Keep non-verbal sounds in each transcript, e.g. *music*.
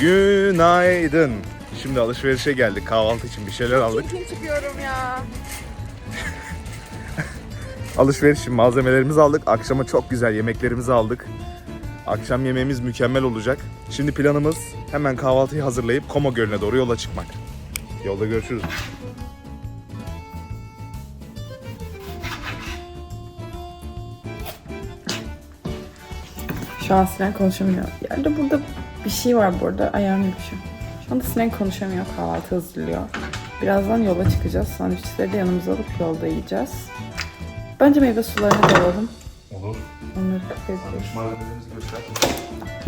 Günaydın. Şimdi alışverişe geldik. Kahvaltı için bir şeyler aldık. Kim çıkıyorum ya. *laughs* Alışveriş için malzemelerimizi aldık. Akşama çok güzel yemeklerimizi aldık. Akşam yemeğimiz mükemmel olacak. Şimdi planımız hemen kahvaltıyı hazırlayıp Como Gölü'ne doğru yola çıkmak. Yolda görüşürüz. Şu an Sinan konuşamıyor. Yerde burada bir şey var burada. Ayağım yapışıyor. Şu anda Sinan konuşamıyor. Kahvaltı hazırlıyor. Birazdan yola çıkacağız. Sandviçleri de yanımıza alıp yolda yiyeceğiz. Bence meyve sularını da alalım. Olur. Onları kapatıyoruz. Malzemelerimizi göster.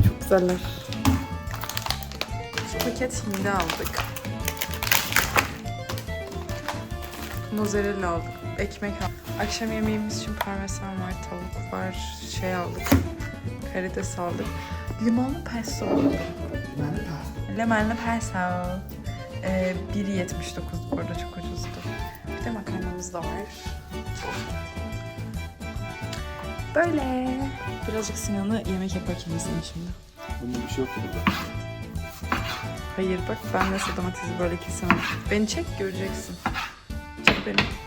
Çok güzeller. Paket hindi aldık. Mozzarella aldık. Ekmek aldık. Akşam yemeğimiz için parmesan var, tavuk var, şey aldık. Karides aldık. Limonlu pesto. Limonlu pesto. Ee, 1.79 bu arada çok ucuzdu. Bir de makarnamız da var. Böyle. Birazcık Sinan'ı yemek yaparken izleyin şimdi. Bunda bir şey yok burada. Hayır bak ben nasıl domatesi böyle kesemem. Beni çek göreceksin. Çek beni.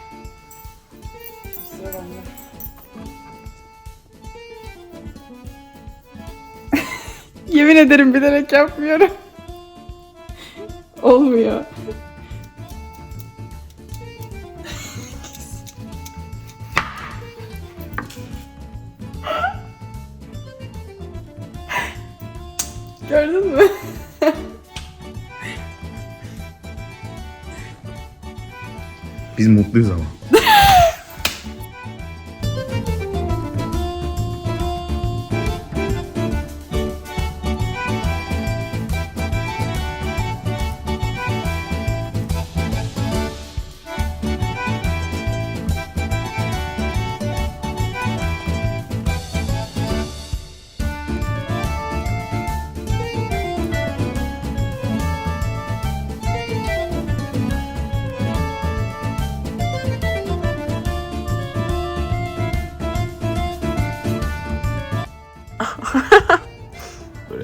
Yemin ederim bilerek yapmıyorum. Olmuyor. Gördün mü? Biz mutluyuz ama.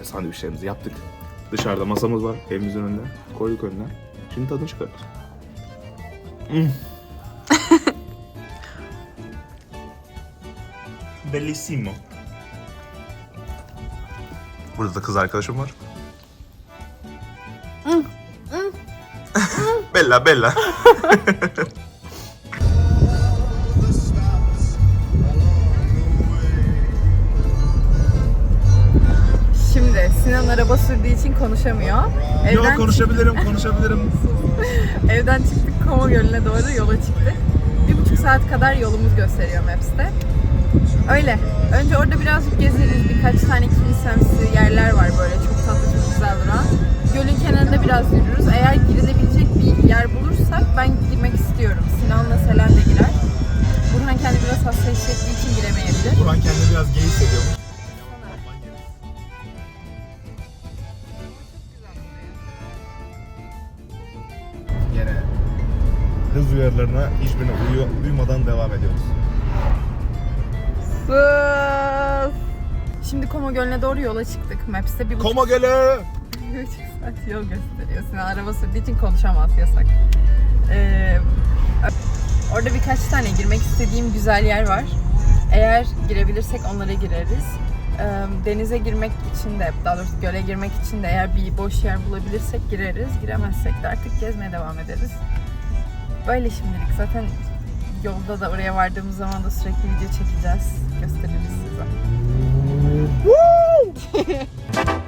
Sandviçlerimizi yaptık. Dışarıda masamız var evimizin önünde. Koyduk önüne. Şimdi tadını çıkarıyoruz. Mm. *laughs* Bellissimo. Burada da kız arkadaşım var. *laughs* bella bella. *laughs* Sinan araba sürdüğü için konuşamıyor. Evden, konuşabilirim konuşabilirim. *laughs* evden çıktık Koma Gölü'ne doğru yola çıktık. Bir buçuk saat kadar yolumuz gösteriyor Maps'te. Öyle. Önce orada birazcık gezeriz. Birkaç tane kilisemsi yerler var böyle çok tatlı çok güzel duran. Gölün kenarında biraz yürürüz. Eğer girilebilecek bir yer bulursak ben girmek istiyorum. Sinan'la Selen de girer. Burhan kendi biraz hasta hissettiği için giremeyebilir. Buran kendini biraz gay hissediyormuş. Hız uyarılarına hiçbirine uyu, uymadan devam ediyoruz. Sus! Şimdi Koma Gölü'ne doğru yola çıktık. Maps'te bir buçuk, Koma Gölü! *laughs* bir buçuk saat yol gösteriyor. Sinan araba sürdüğü için konuşamaz yasak. Ee, orada birkaç tane girmek istediğim güzel yer var. Eğer girebilirsek onlara gireriz. Ee, denize girmek için de, daha doğrusu göle girmek için de eğer bir boş yer bulabilirsek gireriz. Giremezsek de artık gezmeye devam ederiz. Böyle şimdilik. Zaten yolda da oraya vardığımız zaman da sürekli video çekeceğiz. Gösteririz size. *laughs*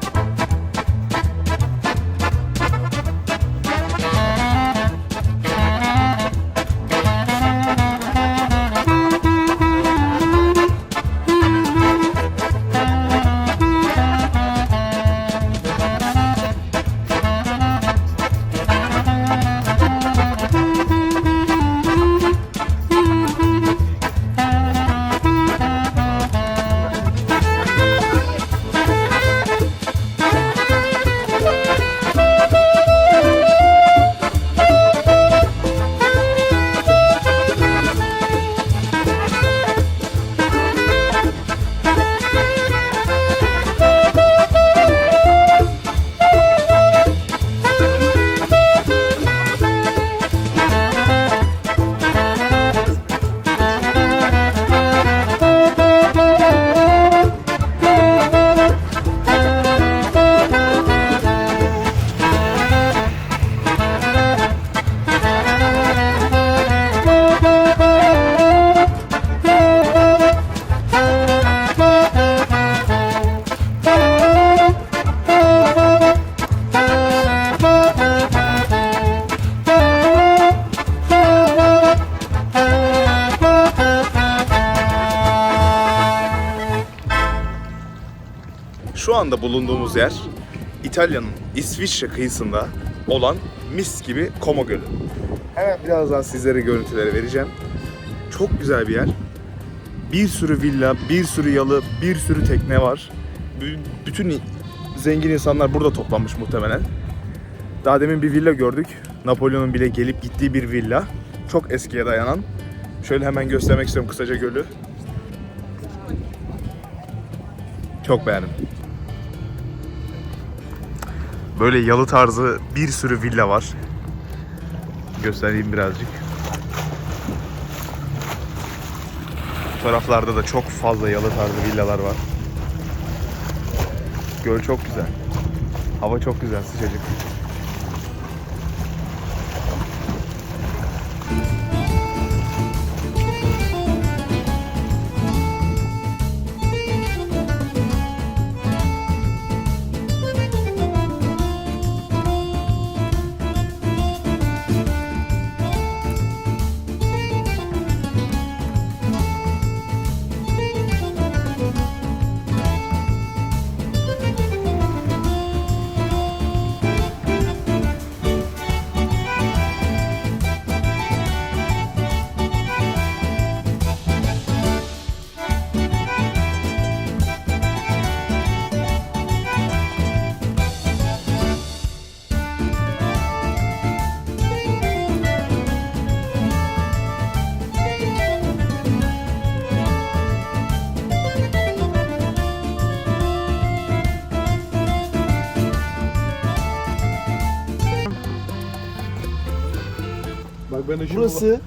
anda bulunduğumuz yer İtalya'nın İsviçre kıyısında olan mis gibi Como Gölü. Hemen birazdan sizlere görüntüleri vereceğim. Çok güzel bir yer. Bir sürü villa, bir sürü yalı, bir sürü tekne var. B- bütün zengin insanlar burada toplanmış muhtemelen. Daha demin bir villa gördük. Napolyon'un bile gelip gittiği bir villa. Çok eskiye dayanan. Şöyle hemen göstermek istiyorum kısaca gölü. Çok beğendim. Böyle yalı tarzı bir sürü villa var. Göstereyim birazcık. Bu taraflarda da çok fazla yalı tarzı villalar var. Göl çok güzel. Hava çok güzel, sıcacık. Ben de Burası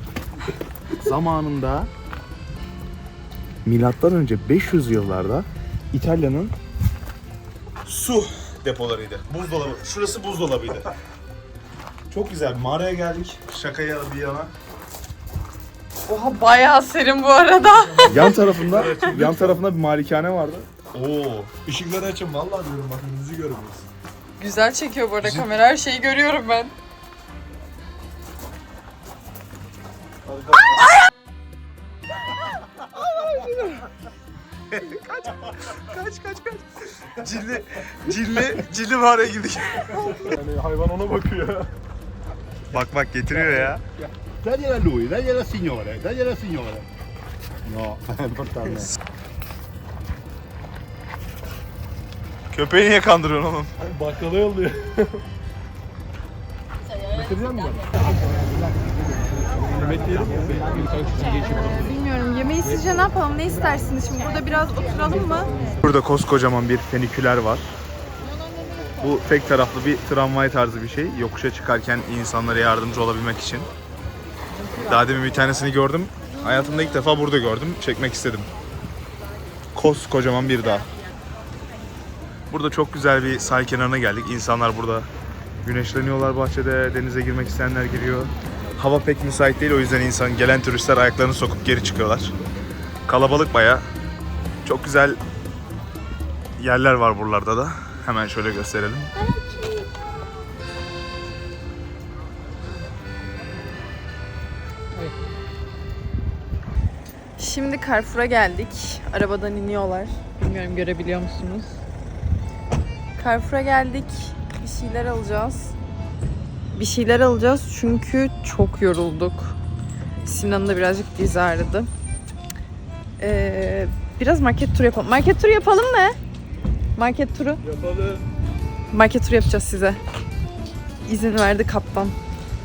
zamanında milattan önce 500 yıllarda İtalya'nın su depolarıydı. Buzdolabı. Şurası buzdolabıydı. Çok güzel. Mağaraya geldik. Şakaya bir yana. Oha bayağı serin bu arada. *laughs* Yan tarafında yan tarafında bir malikane vardı. Oo. Işıkları açın vallahi diyorum bak önünüzü görmüyoruz. Güzel çekiyor bu arada kamera. Her şeyi görüyorum ben. Kaç kaç kaç. Cilli cilli cilli mağaraya girdik. Yani hayvan ona bakıyor. Bak bak getiriyor ya. Dagliela a lui, dagliela signore, dagliela signore. No, *laughs* portarne. Köpeği niye kandırıyorsun oğlum? Bakkala yolluyor. Yemek yiyelim mi? Bilmiyorum yemeği sizce ne yapalım? Ne istersiniz? Şimdi burada biraz oturalım mı? Burada koskocaman bir feniküler var. Bu tek taraflı bir tramvay tarzı bir şey. Yokuşa çıkarken insanlara yardımcı olabilmek için. Daha demin bir tanesini gördüm. Hayatımda ilk defa burada gördüm. Çekmek istedim. Koskocaman bir dağ. Burada çok güzel bir sahil kenarına geldik. İnsanlar burada güneşleniyorlar bahçede. Denize girmek isteyenler giriyor. Hava pek müsait değil o yüzden insan gelen turistler ayaklarını sokup geri çıkıyorlar. Kalabalık baya. Çok güzel yerler var buralarda da. Hemen şöyle gösterelim. Şimdi Carrefour'a geldik. Arabadan iniyorlar. Bilmiyorum görebiliyor musunuz? Carrefour'a geldik. Bir şeyler alacağız. Bir şeyler alacağız çünkü çok yorulduk. Sinan'ın da birazcık dizi ağrıdı. Ee, biraz market turu yapalım. Market turu yapalım mı? Market turu. Yapalım. Market turu yapacağız size. İzin verdi kaptan.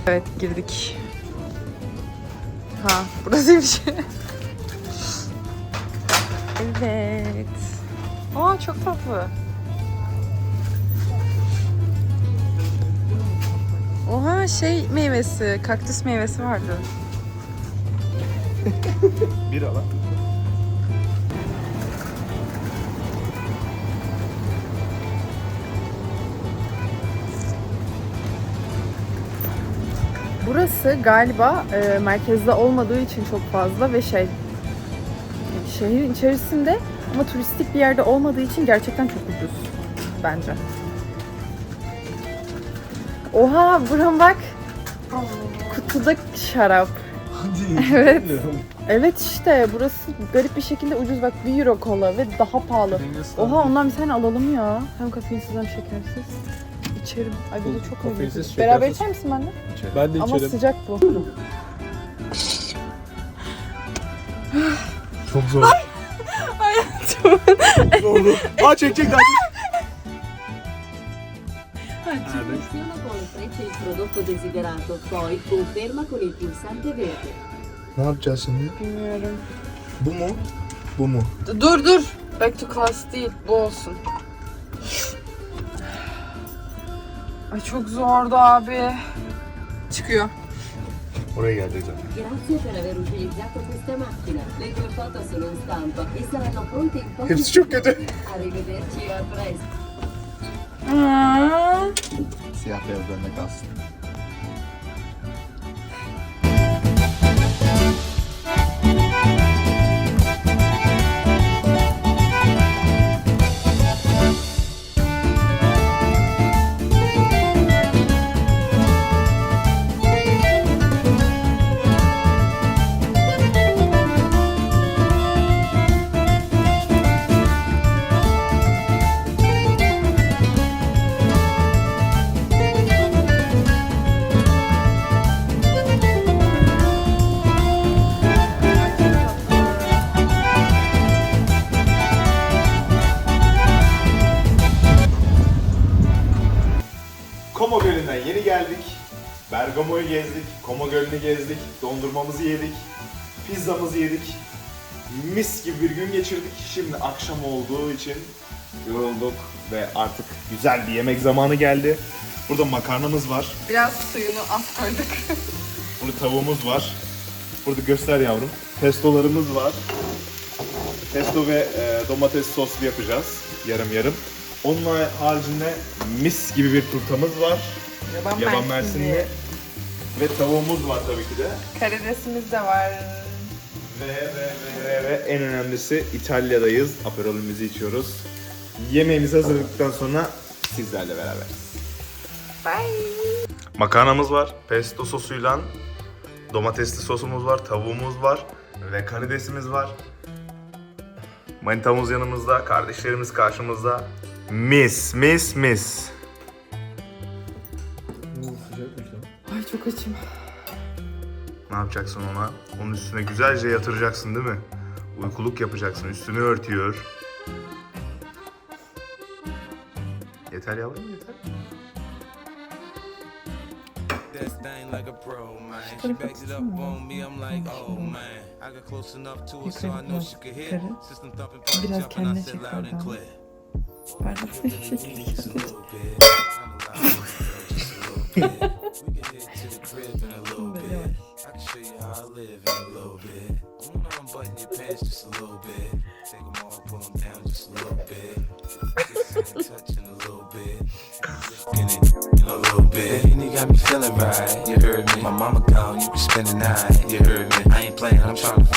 Evet girdik. Ha burasıymış. *laughs* evet. Aa çok tatlı. Oha şey meyvesi, kaktüs meyvesi vardı. *laughs* Bir ala. Burası galiba e, merkezde olmadığı için çok fazla ve şey şehrin içerisinde ama turistik bir yerde olmadığı için gerçekten çok ucuz bence. Oha buram bak. Kutuda şarap. Hadi. *laughs* Evet. Evet işte burası garip bir şekilde ucuz bak 1 euro kola ve daha pahalı. Oha ondan bir tane alalım ya. Hem kafeinsiz hem şekersiz. İçerim. Ay bu da çok lezzetli. Beraber şekersiz. içer misin benimle? Ben de Ama içerim. sıcak bu. *sighs* Çok zor. Zorlu. Aa çek çek Funziona con freccia il prodotto desiderato, poi conferma con il pulsante verde. Ne yapacağız şimdi? Bilmiyorum. Bu mu? Bu mu? Dur dur. Back to class değil. Bu olsun. Ay çok zordu abi. Çıkıyor. Oraya gelecek zaten. Grazie per aver utilizzato questa macchina. Le tue foto sono in stampa e saranno pronte in pochi Hepsi çok kötü. Arrivederci e a presto. Siyah beyazlarına kalsın. Gölü'nü gezdik, dondurmamızı yedik, pizzamızı yedik. Mis gibi bir gün geçirdik. Şimdi akşam olduğu için yorulduk ve artık güzel bir yemek zamanı geldi. Burada makarnamız var, Biraz suyunu az koyduk. *laughs* burada tavuğumuz var. Burada göster yavrum. Pestolarımız var. Pesto ve e, domates soslu yapacağız. Yarım yarım. Onun haricinde mis gibi bir turtamız var. Yaban, Yaban mersinli. Ve tavuğumuz var tabii ki de. Karidesimiz de var. Ve, ve, ve, ve, ve en önemlisi İtalya'dayız. Aperolümüzü içiyoruz. Yemeğimizi hazırladıktan sonra sizlerle beraberiz. Bye. Makarnamız var. Pesto sosuyla domatesli sosumuz var, tavuğumuz var ve karidesimiz var. Manitamız yanımızda, kardeşlerimiz karşımızda. Mis, mis, mis. Ay çok açım. Ne yapacaksın ona? Onun üstüne güzelce yatıracaksın değil mi? Uykuluk yapacaksın, üstünü örtüyor. Yeter yavrum yeter. that thing like a pro, man. She backs it up on me, I'm like, oh man. I got close enough to her so I know she could hear. System thumping, party Biraz jumping, I kendine said çek loud and oradan. clear. Bardakta şekil *laughs* *laughs* Just a little bit. Kinda loud, just a little bit. We can head to the crib in a little bit. I can show you how I live in a little bit. I wanna unbutton your pants just a little bit. Take them off, pull them down just a little bit. Just touching a little bit. In it, in a little bit. And you got me feeling right, you heard me. My mama gone, you can spend the night, you heard me. I ain't playing, I'm trying to